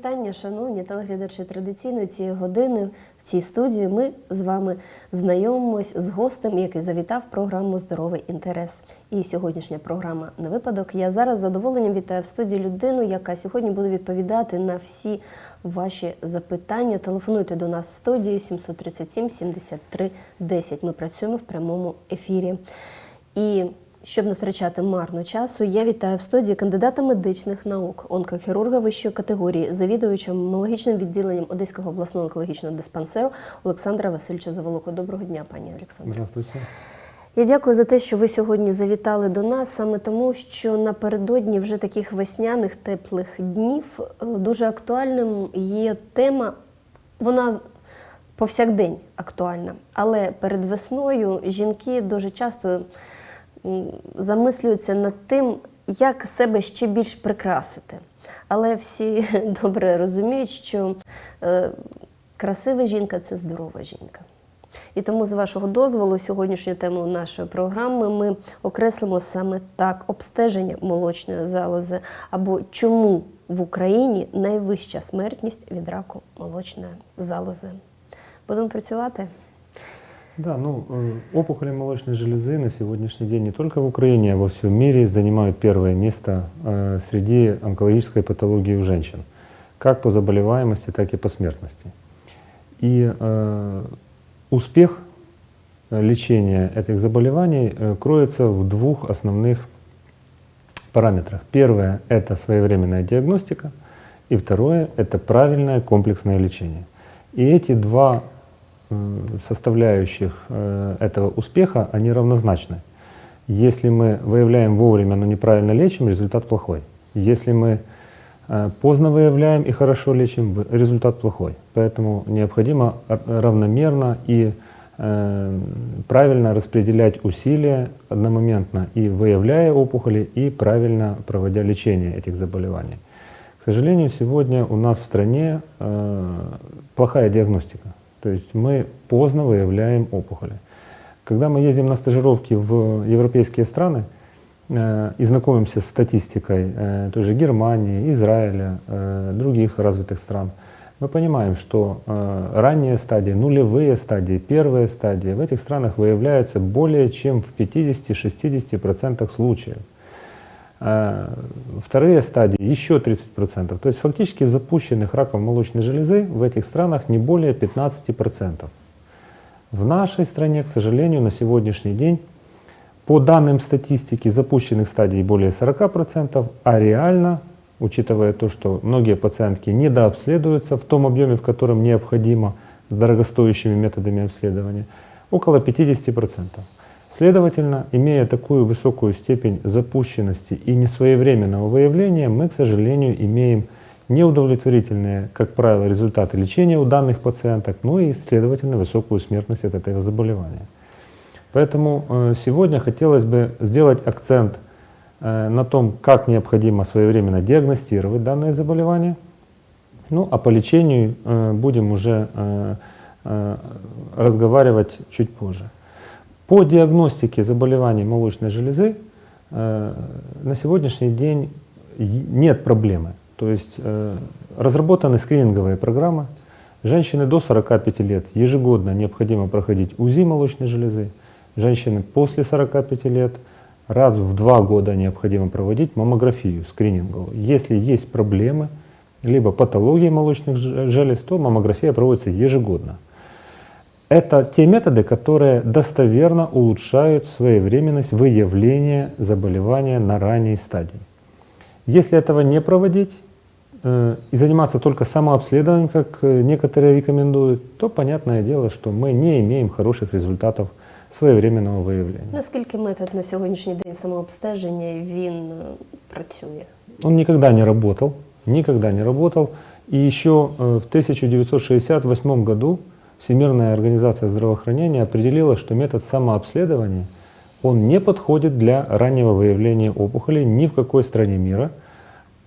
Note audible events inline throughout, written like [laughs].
вітання, шановні телеглядачі. Традиційно цієї години в цій студії ми з вами знайомимось з гостем, який завітав програму Здоровий інтерес. І сьогоднішня програма не випадок. Я зараз з задоволенням вітаю в студії людину, яка сьогодні буде відповідати на всі ваші запитання. Телефонуйте до нас в студії 737 73 10. Ми працюємо в прямому ефірі. І щоб не втрачати марно часу, я вітаю в студії кандидата медичних наук, онкохірурга вищої категорії, завідуюча мамологічним відділенням Одеського обласного онкологічного диспансеру Олександра Васильовича Заволоко. Доброго дня, пані Олександре. Здравствуйте. Я дякую за те, що ви сьогодні завітали до нас, саме тому, що напередодні вже таких весняних теплих днів е, дуже актуальним є тема. Вона повсякдень актуальна, але перед весною жінки дуже часто замислюються над тим, як себе ще більш прикрасити. Але всі [laughs] добре розуміють, що е, красива жінка це здорова жінка. І тому, з вашого дозволу, сьогоднішню тему нашої програми ми окреслимо саме так: обстеження молочної залози, або чому в Україні найвища смертність від раку молочної залози. Будемо працювати. Да, ну, э, опухоли молочной железы на сегодняшний день не только в Украине, а во всем мире занимают первое место э, среди онкологической патологии у женщин, как по заболеваемости, так и по смертности. И э, успех э, лечения этих заболеваний кроется в двух основных параметрах. Первое – это своевременная диагностика, и второе – это правильное комплексное лечение. И эти два составляющих э, этого успеха, они равнозначны. Если мы выявляем вовремя, но неправильно лечим, результат плохой. Если мы э, поздно выявляем и хорошо лечим, результат плохой. Поэтому необходимо равномерно и э, правильно распределять усилия одномоментно и выявляя опухоли, и правильно проводя лечение этих заболеваний. К сожалению, сегодня у нас в стране плохая диагностика. То есть мы поздно выявляем опухоли. Когда мы ездим на стажировки в европейские страны э, и знакомимся с статистикой э, той же Германии, Израиля, э, других развитых стран, мы понимаем, что э, ранние стадии, нулевые стадии, первые стадии в этих странах выявляются более чем в 50-60% случаев. А Вторые стадии еще 30%. То есть фактически запущенных раком молочной железы в этих странах не более 15%. В нашей стране, к сожалению, на сегодняшний день, по данным статистики, запущенных стадий более 40%, а реально, учитывая то, что многие пациентки недообследуются в том объеме, в котором необходимо, с дорогостоящими методами обследования, около 50%. Следовательно, имея такую высокую степень запущенности и несвоевременного выявления, мы, к сожалению, имеем неудовлетворительные, как правило, результаты лечения у данных пациенток, ну и, следовательно, высокую смертность от этого заболевания. Поэтому э, сегодня хотелось бы сделать акцент э, на том, как необходимо своевременно диагностировать данное заболевание. Ну, а по лечению э, будем уже разговаривать чуть позже. По диагностике заболеваний молочной железы э, на сегодняшний день нет проблемы. То есть э, разработаны скрининговые программы. Женщины до 45 лет ежегодно необходимо проходить УЗИ молочной железы. Женщины после 45 лет раз в два года необходимо проводить маммографию скрининговую. Если есть проблемы, либо патологии молочных желез, то маммография проводится ежегодно. Это те методы, которые достоверно улучшают своевременность выявления заболевания на ранней стадии. Если этого не проводить э, и заниматься только самообследованием, как э, некоторые рекомендуют, то понятное дело, что мы не имеем хороших результатов своевременного выявления. Наскільки метод на сьогоднішній день самообстеження він е, працює? Он никогда не работал, никогда не работал. И еще э, в 1968 году Всемирная организация здравоохранения определила, что метод самообследования он не подходит для раннего выявления опухолей ни в какой стране мира.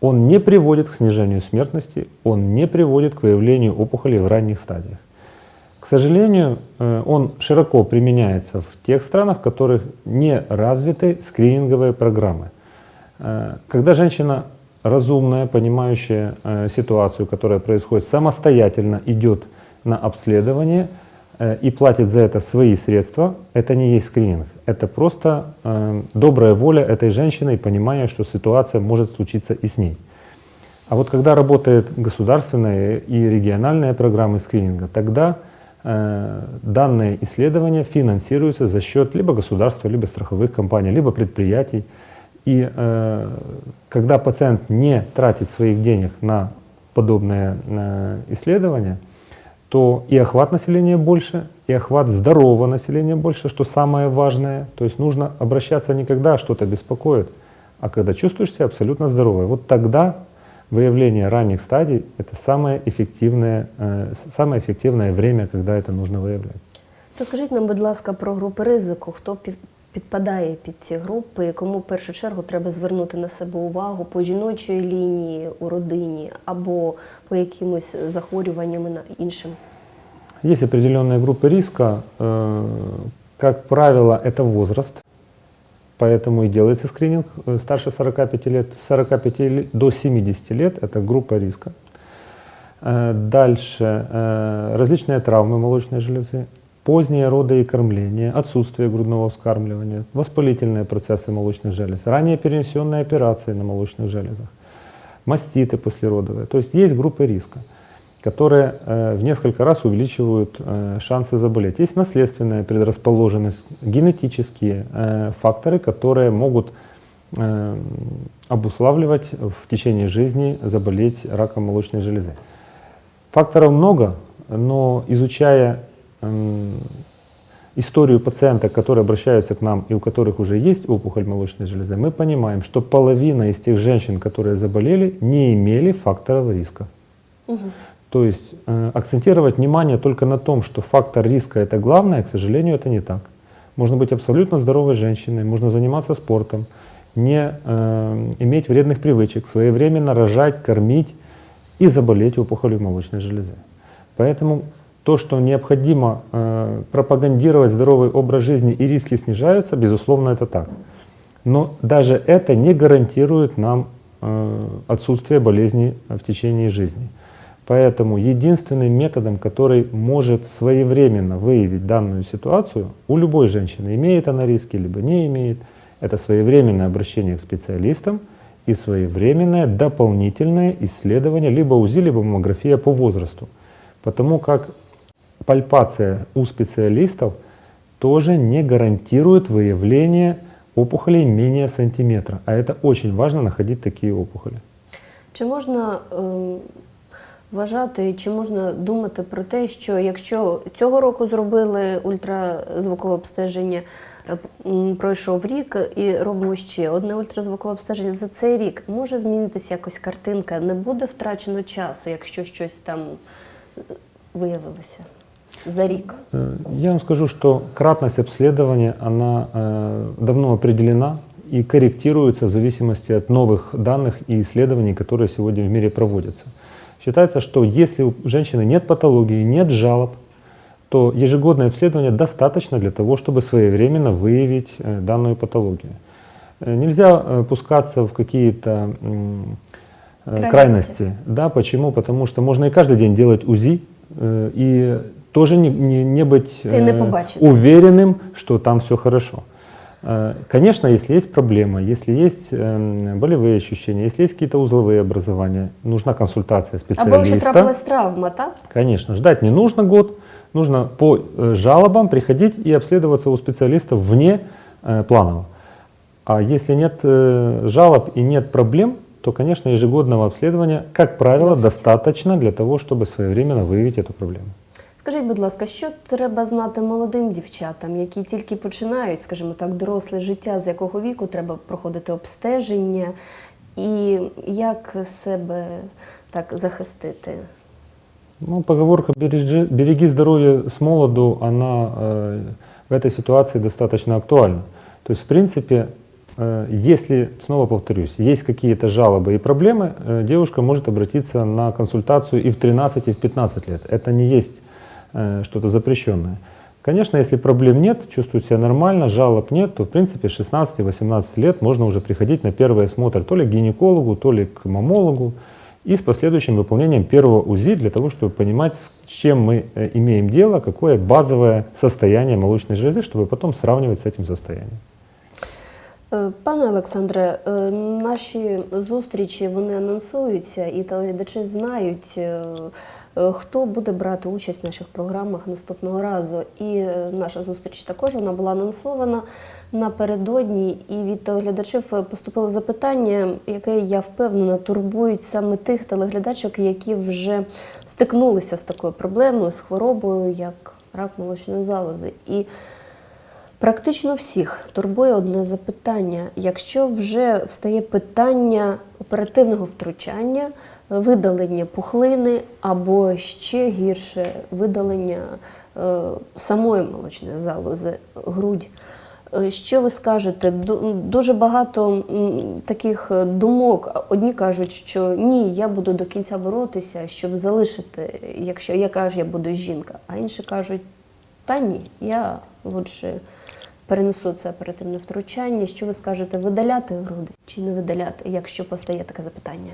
Он не приводит к снижению смертности, он не приводит к выявлению опухолей в ранних стадиях. К сожалению, э, он широко применяется в тех странах, в которых не развиты скрининговые программы. Э, Когда женщина разумная, понимающая э, ситуацию, которая происходит, самостоятельно идет на обследование э, и платит за это свои средства, это не есть скрининг. Это просто э, добрая воля этой женщины и понимание, что ситуация может случиться и с ней. А вот когда работает государственная и региональная программы скрининга, тогда э, данные исследования финансируются за счет либо государства, либо страховых компаний, либо предприятий. И э, когда пациент не тратит своих денег на подобные э, исследования, то и охват населения больше, и охват здорового населения больше, что самое важное. То есть нужно обращаться не когда что-то беспокоит, а когда чувствуешь себя абсолютно здоровой. Вот тогда выявление ранних стадий – это самое эффективное, э, самое эффективное время, когда это нужно выявлять. Розкажіть нам, будь ласка, про групи ризику, хто підпадає під ці групи, і кому в першу чергу треба звернути на себе увагу по жіночої лінії у родині або по якимось захворюванням і на- іншим. Есть определенные группы риска. э, Как правило, это возраст. Поэтому и делается скрининг э, старше 45 лет. С 45 лет до 70 лет это группа риска. Э, Дальше э, различные травмы молочной железы, поздние роды и кормление, отсутствие грудного вскармливания, воспалительные процессы молочных желез, ранее перенесенные операции на молочных железах, маститы послеродовые. То есть есть группы риска, которые э, в несколько раз увеличивают э, шансы заболеть. Есть наследственная предрасположенность, генетические э, факторы, которые могут обуславливать в течение жизни заболеть раком молочной железы. Факторов много, но изучая историю пациента, которые обращаются к нам и у которых уже есть опухоль молочной железы, мы понимаем, что половина из тех женщин, которые заболели, не имели факторов риска. То есть э, акцентировать внимание только на том, что фактор риска это главное, к сожалению, это не так. Можно быть абсолютно здоровой женщиной, можно заниматься спортом, не э, иметь вредных привычек, своевременно рожать, кормить и заболеть опухолью молочной железы. Поэтому то, что необходимо э, пропагандировать здоровый образ жизни и риски снижаются, безусловно, это так. Но даже это не гарантирует нам э, отсутствие болезни в течение жизни. Поэтому единственным методом, который может своевременно выявить данную ситуацию у любой женщины, имеет она риски либо не имеет, это своевременное обращение к специалистам и своевременное дополнительное исследование либо УЗИ, либо маммография по возрасту. Потому как пальпация у специалистов тоже не гарантирует выявление опухолей менее сантиметра. А это очень важно находить такие опухоли. Чи можна ем, вважати, чи можна думати про те, що якщо цього року зробили ультразвукове обстеження, е, пройшов рік і робимо ще одне ультразвукове обстеження за цей рік, може змінитися якось картинка, не буде втрачено часу, якщо щось там е, виявилося за рік. Э, Я вам скажу, что кратность обследования, она э, давно определена и корректируется в зависимости от новых данных и исследований, которые сегодня в мире проводятся. Считается, что если у женщины нет патологии, нет жалоб, то ежегодное обследование достаточно для того, чтобы своевременно выявить э, данную патологию. Э, Нельзя э, пускаться в какие-то Крайности. крайности. Да, почему? Потому что можно и каждый день делать УЗИ и тоже не, не, не быть Ты не э, побачишь. уверенным, что там все хорошо. Э, Конечно, если есть проблема, если есть эм, болевые ощущения, если есть какие-то узловые образования, нужна консультация Або якщо специалиста. трапилась травма, так? Конечно, ждать не нужно год, нужно по э, жалобам приходить и обследоваться у специалистов вне э, планово. А если нет э, жалоб и нет проблем, то, конечно, ежегодного обследования, как правило, достаточно для того, чтобы своевременно выявить эту проблему. Скажіть, будь ласка, що треба знати молодим дівчатам, які тільки починають, скажімо так, доросле життя, з якого віку треба проходити обстеження, і як себе так захистити? Ну, поговорка «бережи, «береги здоровье с молоду», она э, в этой ситуации достаточно актуальна. То есть, в принципе, э, если, снова повторюсь, есть какие-то жалобы и проблемы, э, девушка может обратиться на консультацию и в 13, и в 15 лет. Это не есть э, что-то запрещенное. Конечно, если проблем нет, чувствует себя нормально, жалоб нет, то в принципе с 16-18 лет можно уже приходить на первый осмотр то ли к гинекологу, то ли к мамологу и с последующим выполнением первого УЗИ для того, чтобы понимать, с чем мы э, имеем дело, какое базовое состояние молочной железы, чтобы потом сравнивать с этим состоянием. Е, Пане Олександре, е, наші зустрічі вони анонсуються, і телеглядачі знають, е, е, хто буде брати участь в наших програмах наступного разу. І е, наша зустріч також вона була анонсована напередодні. І від телеглядачів е, поступило запитання, яке я впевнена турбують саме тих телеглядачок, які вже стикнулися з такою проблемою, з хворобою, як рак молочної залози. І Практично всіх турбує одне запитання. Якщо вже встає питання оперативного втручання, видалення пухлини або ще гірше видалення е, самої молочної залози, грудь. Е, Що ви скажете? Дуже багато таких е, думок. Одні кажуть, що ні, я буду до кінця боротися, щоб залишити, якщо яка ж я буду жінка. А інші кажуть, та ні, я лучше перенесу це оперативне втручання. Що ви скажете, видаляти груди чи не видаляти, якщо постає таке запитання?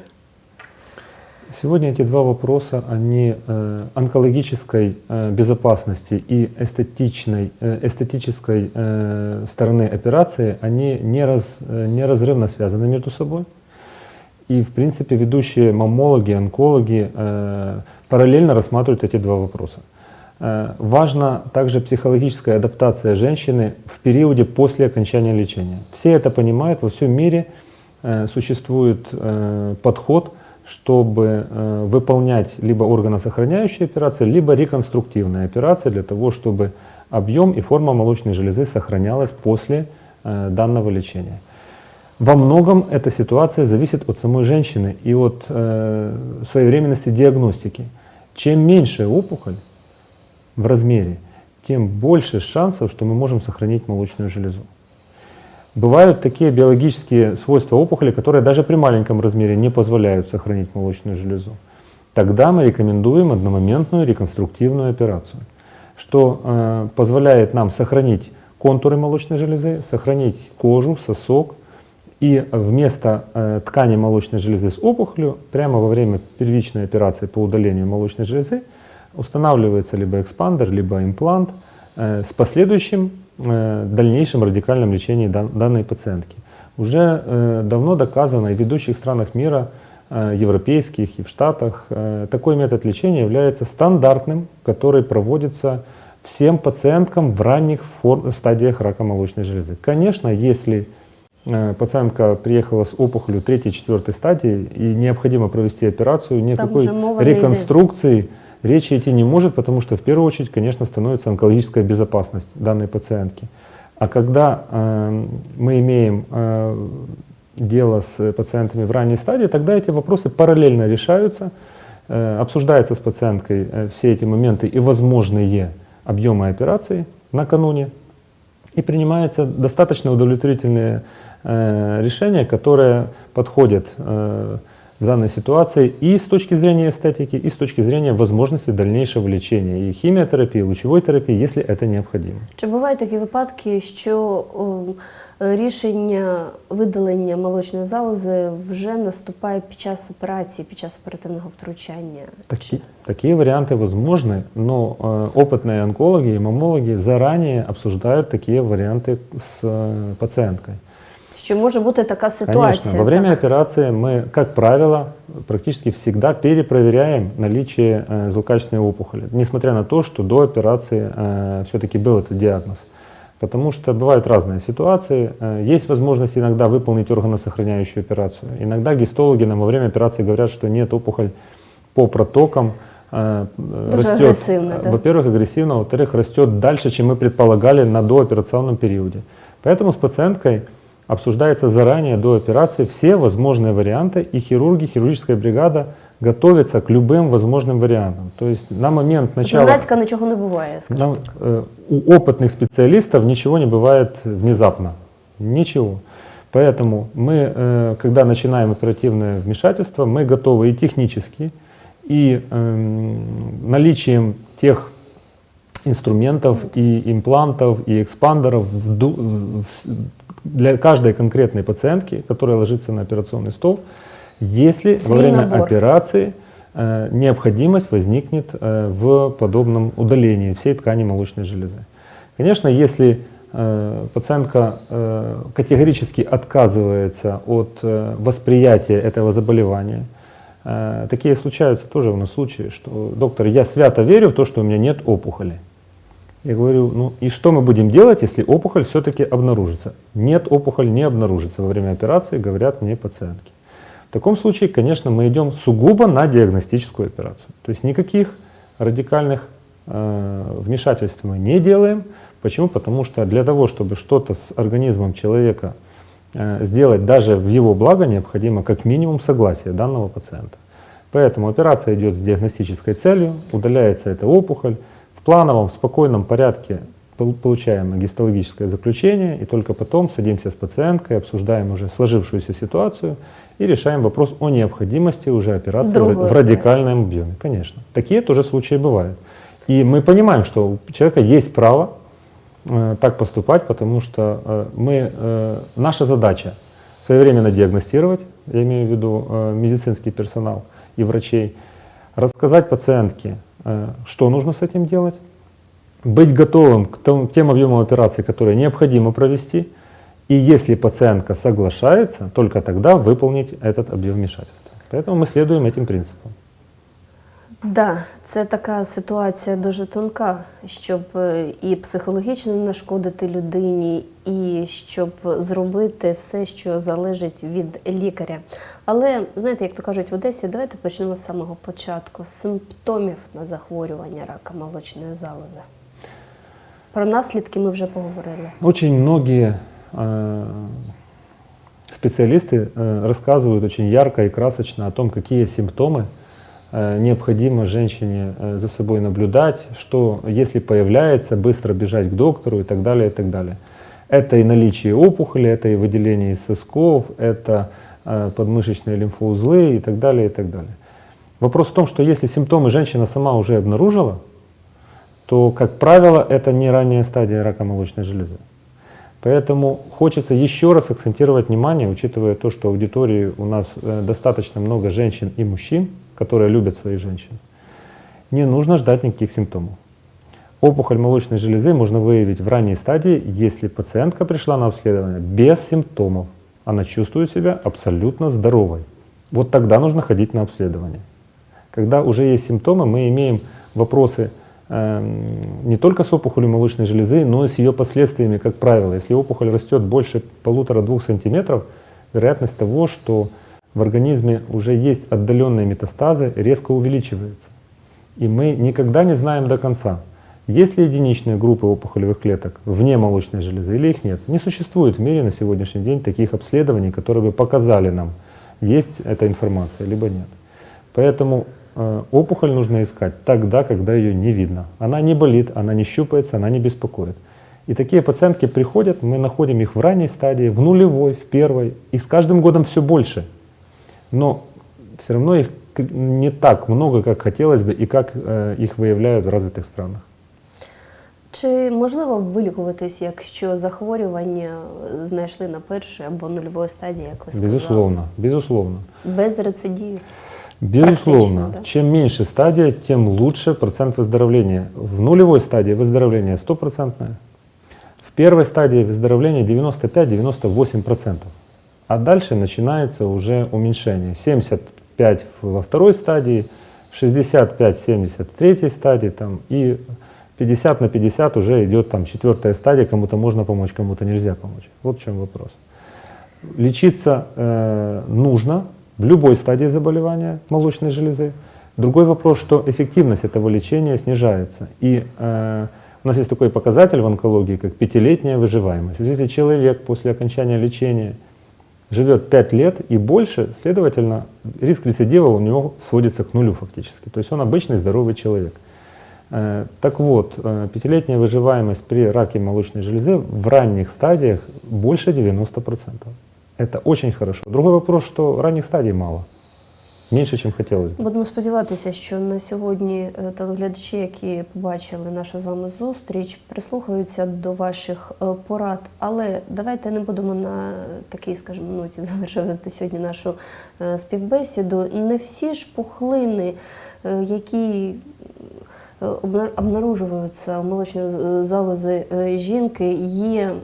Сегодня эти два вопроса, они э, онкологической э, безопасности и эстетичной, э, эстетической стороны операции, они нераз, э, неразрывно связаны между собой. И, в принципе, ведущие маммологи, онкологи э, параллельно рассматривают эти два вопроса. Э, важна также психологическая адаптация женщины в периоде после окончания лечения. Все это понимают, во всем мире э, существует э, подход, чтобы выполнять либо органосохраняющие операции, либо реконструктивные операции для того, чтобы объем и форма молочной железы сохранялась после данного лечения. Во многом эта ситуация зависит от самой женщины и от своевременности диагностики. Чем меньше опухоль в размере, тем больше шансов, что мы можем сохранить молочную железу. Бывают такие биологические свойства опухоли, которые даже при маленьком размере не позволяют сохранить молочную железу. Тогда мы рекомендуем одномоментную реконструктивную операцию, что э, позволяет нам сохранить контуры молочной железы, сохранить кожу, сосок, и вместо э, ткани молочной железы с опухолью, прямо во время первичной операции по удалению молочной железы, устанавливается либо экспандер, либо имплант э, с последующим э, дальнейшим радикальным лечением дан- данной пациентки. Уже э, давно доказано и в ведущих странах мира, европейских и в Штатах, такой метод лечения является стандартным, который проводится всем пациенткам в ранних стадиях рака молочной железы. Конечно, если пациентка приехала с опухолью третьей, четвертой стадии и необходимо провести операцию, никакой реконструкции речи идти не может, потому что в первую очередь, конечно, становится онкологическая безопасность данной пациентки. А когда э, мы имеем э, дело с пациентами в ранней стадии, тогда эти вопросы параллельно решаются, э, обсуждается с пациенткой э, все эти моменты и возможные объемы операции накануне, и принимается достаточно удовлетворительное э, решение, которое подходит э, в данной ситуации и с точки зрения эстетики, и с точки зрения возможности дальнейшего лечения и химиотерапии, и лучевой терапии, если это необходимо. Чи бувають такі випадки, що е, рішення видалення молочної залози вже наступає під час операції, під час оперативного втручання? Таки- такие варианты возможны, но э, опытные онкологи и маммологи заранее обсуждают такие варианты с э, пациенткой. Що може бути така ситуація? Конечно, во время так? операции мы, как правило, практически всегда перепроверяем наличие э, злокачественной опухоли, несмотря на то, что до операции все-таки был этот диагноз. Потому что бывают разные ситуации. Э, Есть возможность иногда выполнить органосохраняющую операцию. Иногда гистологи нам во время операции говорят, что нет, опухоль по протокам э, Дуже растет. агрессивно, да? Во-первых, агрессивно, во-вторых, растет дальше, чем мы предполагали на дооперационном периоде. Поэтому с пациенткой обсуждается заранее до операции все возможные варианты, и хирурги, хирургическая бригада готовятся к любым возможным вариантам. То есть на момент начала... Зненацька нічого не буває, скажімо Нам, так. э, у опытных специалистов ничего не бывает внезапно. Ничего. Поэтому мы, э, когда начинаем оперативное вмешательство, мы готовы и технически, и эм, наличием тех инструментов и имплантов, и экспандеров в ду- в- для каждой конкретной пациентки, которая ложится на операционный стол, если Свой во время набор. операции э, необходимость возникнет э, в подобном удалении всей ткани молочной железы. Конечно, если э, пациентка э, категорически отказывается от э, восприятия этого заболевания, э, такие случаются тоже у нас случаи, что доктор, я свято верю в то, что у меня нет опухоли. Я говорю, ну и что мы будем делать, если опухоль все-таки обнаружится? Нет, опухоль не обнаружится во время операции, говорят мне пациентки. В таком случае, конечно, мы идем сугубо на диагностическую операцию. То есть никаких радикальных э, вмешательств мы не делаем. Почему? Потому что для того, чтобы что-то с организмом человека э, сделать даже в его благо, необходимо как минимум согласие данного пациента. Поэтому операция идет с диагностической целью, удаляется эта опухоль, в плановом, спокойном порядке пол- получаем гистологическое заключение, и только потом садимся с пациенткой, обсуждаем уже сложившуюся ситуацию и решаем вопрос о необходимости уже операции Другой в радикальном объеме. Конечно. Такие тоже случаи бывают. И мы понимаем, что у человека есть право э, так поступать, потому что э, мы, э, наша задача своевременно диагностировать, я имею в виду э, медицинский персонал и врачей, рассказать пациентке, что нужно с этим делать, быть готовым к тем объемам операций, которые необходимо провести, и если пациентка соглашается, только тогда выполнить этот объем вмешательства. Поэтому мы следуем этим принципам. Да, це така ситуація дуже тонка, щоб е, і психологічно не нашкодити людині, і щоб зробити все, що залежить від лікаря. Але знаєте, як то кажуть в Одесі, давайте почнемо з самого початку з симптомів на захворювання рака молочної залози. Про наслідки ми вже поговорили. Очень многие э, специалисты э, рассказывают очень ярко и красочно о том, какие симптомы э, Необходимо женщине э, за собой наблюдать, что если появляется, быстро бежать к доктору и так далее, и так далее. Это и наличие опухоли, это и выделение из сосков, это э, подмышечные лимфоузлы и так далее, и так далее. Вопрос в том, что если симптомы женщина сама уже обнаружила, то, как правило, это не ранняя стадия рака молочной железы. Поэтому хочется еще раз акцентировать внимание, учитывая то, что аудитории у нас э, достаточно много женщин и мужчин, которые любят своих женщин. Не нужно ждать никаких симптомов. Опухоль молочной железы можно выявить в ранней стадии, если пациентка пришла на обследование без симптомов. Она чувствует себя абсолютно здоровой. Вот тогда нужно ходить на обследование. Когда уже есть симптомы, мы имеем вопросы эм, не только с опухолью молочной железы, но и с ее последствиями, как правило. Если опухоль растет больше полутора-двух сантиметров, вероятность того, что в организме уже есть отдаленные метастазы, резко увеличивается. И мы никогда не знаем до конца, есть ли единичные группы опухолевых клеток вне молочной железы или их нет. Не существует в мире на сегодняшний день таких обследований, которые бы показали нам, есть эта информация, либо нет. Поэтому э, опухоль нужно искать тогда, когда ее не видно. Она не болит, она не щупается, она не беспокоит. И такие пациентки приходят, мы находим их в ранней стадии, в нулевой, в первой. Их с каждым годом все больше Но все равно их к- не так много, как хотелось бы, и как э, их выявляют в развитых странах. Чи можливо вилікуватись, якщо захворювання знайшли на першій або нульової стадії, як ви сказали? Безусловно, безусловно. Без рецидивів? Безусловно, Практично, да. чем меньше стадия, тем лучше процент выздоровления. В нулевой стадии выздоровление стопроцентное, в первой стадии выздоровления 95-98%. А дальше начинается уже уменьшение. 75 во второй стадии, 65-70 в третьей стадии там, и 50 на 50 уже идет там четвертая стадия, кому-то можно помочь, кому-то нельзя помочь. Вот в чем вопрос. Лечиться э, нужно в любой стадии заболевания молочной железы. Другой вопрос, что эффективность этого лечения снижается. И э, у нас есть такой показатель в онкологии, как пятилетняя выживаемость. Если человек после окончания лечения живет 5 лет и больше, следовательно, риск рецидива у него сводится к нулю фактически. То есть он обычный здоровый человек. Э, Так вот, э, пятилетняя выживаемость при раке молочной железы в ранних стадиях больше 90%. Это очень хорошо. Другой вопрос, что ранних стадий мало. Меньше, чем хотелось бы. Будемо сподіватися, що на сьогодні е, телеглядачі, які побачили нашу з вами зустріч, прислухаються до ваших е, порад. Але давайте не будемо на такій, скажімо, ноті [laughs] завершувати сьогодні нашу е, співбесіду. Не всі ж пухлини, які обна- обнаружуються у молочної з- залози жінки, є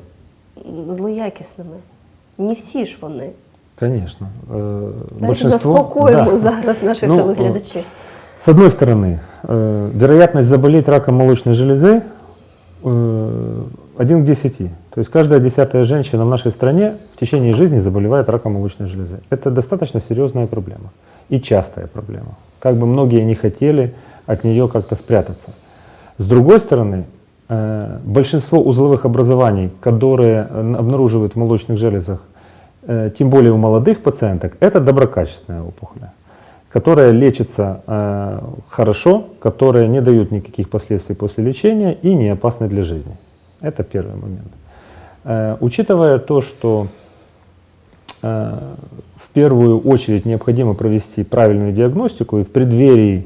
злоякісними. Не всі ж вони. Конечно. Э, Давайте заспокоїмо да. зараз наших Ну, телеглядачів. С одной стороны, э, вероятность заболеть раком молочной железы э, 1 к 10. То есть каждая десятая женщина в нашей стране в течение жизни заболевает раком молочной железы. Это достаточно серьезная проблема и частая проблема. Как бы многие не хотели от нее как-то спрятаться. С другой стороны, э, большинство узловых образований, которые э, обнаруживают в молочных железах, э, тем более у молодых пациенток, это доброкачественная опухоль, которая лечится э, хорошо, которая не дают никаких последствий после лечения и не опасны для жизни. Это первый момент. Э, учитывая то, что э, в первую очередь необходимо провести правильную диагностику и в преддверии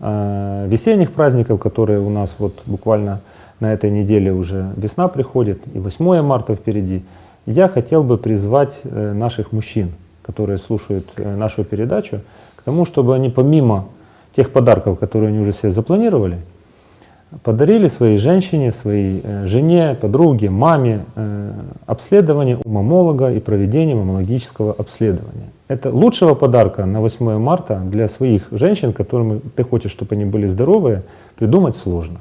э, весенних праздников, которые у нас вот буквально на этой неделе уже весна приходит, и 8 марта впереди, я хотел бы призвать э, наших мужчин, которые слушают э, нашу передачу, к тому, чтобы они помимо тех подарков, которые они уже себе запланировали, подарили своей женщине, своей э, жене, подруге, маме обследование у мамолога и проведение мамологического обследования. Это лучшего подарка на 8 марта для своих женщин, которым ты хочешь, чтобы они были здоровые, придумать сложно.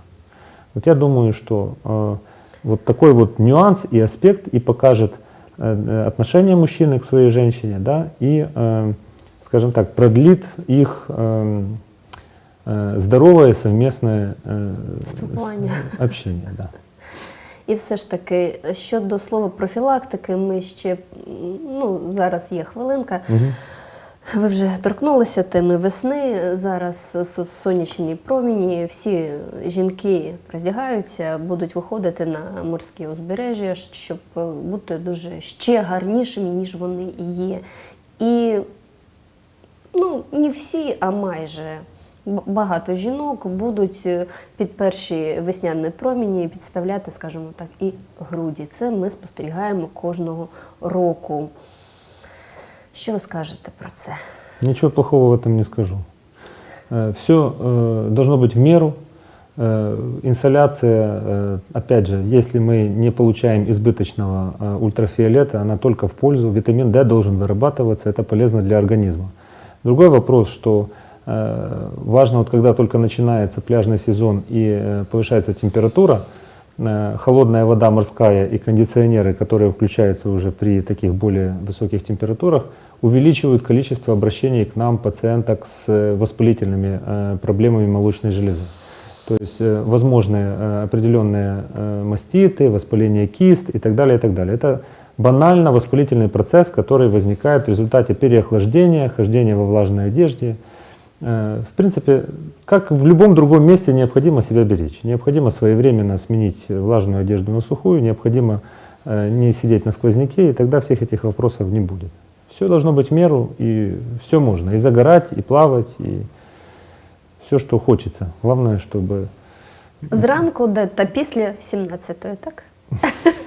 Вот я думаю, что вот такой вот нюанс и аспект и покажет э, э, отношение мужчины к своей женщине, да, и, э, скажем так, продлит их эм, э, здоровое совместное э, Спілкування. с- общение, да. І все ж таки, щодо слова профілактики, ми ще м, ну зараз є хвилинка. Мгм. Ви вже торкнулися теми весни. Зараз сонячні проміні. Всі жінки роздягаються, будуть виходити на морські узбережжя, щоб бути дуже ще гарнішими, ніж вони є. І ну, не всі, а майже багато жінок будуть е, під перші весняні проміні підставляти, скажімо так, і груді. Це ми спостерігаємо кожного року. Що ви скажете про це? Ничего плохого в этом не скажу. Все должно быть в меру. Э, Инсоляция, э, опять же, если мы не получаем избыточного э, ультрафиолета, она только в пользу. Витамин D должен вырабатываться, это полезно для организма. Другой вопрос, что э, важно, вот когда только начинается пляжный сезон и э, повышается температура, э, холодная вода морская и кондиционеры, которые включаются уже при таких более высоких температурах, увеличивают количество обращений к нам пациенток с э, воспалительными э, проблемами молочной железы. То есть э, возможны определенные маститы, воспаление кист и так далее, и так далее. Это банально воспалительный процесс, который возникает в результате переохлаждения, хождения во влажной одежде. В принципе, как в любом другом месте, необходимо себя беречь. Необходимо своевременно сменить влажную одежду на сухую, необходимо не сидеть на сквозняке, и тогда всех этих вопросов не будет. Все должно быть в меру, и все можно. И загорать, и плавать, и все, что хочется. Главное, чтобы, Зранку, де та після 17-ї, так?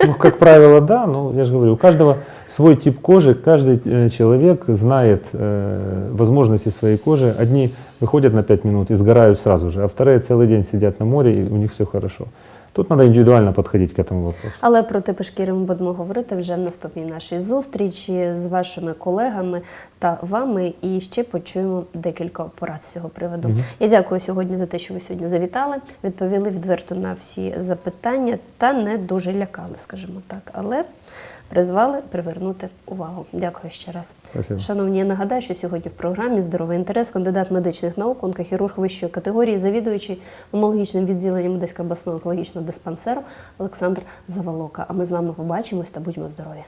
ну, как правило, да, но я же говорю, у каждого свой тип кожи, каждый э, человек знает э, возможности своей кожи. Одни выходят на 5 минут и сгорают сразу же, а вторые целый день сидят на море, и у них все хорошо. Тут треба індивідуально підходити к этому вопросу. Але про типи шкіри ми будемо говорити вже в наступній нашій зустрічі з вашими колегами та вами. І ще почуємо декілька порад з цього приводу. Я дякую сьогодні за те, що ви сьогодні завітали, відповіли відверто на всі запитання та не дуже лякали, скажімо так, але призвали привернути увагу. Дякую ще раз. Спасибо. Шановні, я нагадаю, що сьогодні в програмі Здоровий інтерес, кандидат медичних наук, онкохірург вищої категорії, завідуючий омологічним відділенням Одеського обласного онкологічного диспансеру Олександр Заволока. А ми з вами побачимось та будьмо здорові.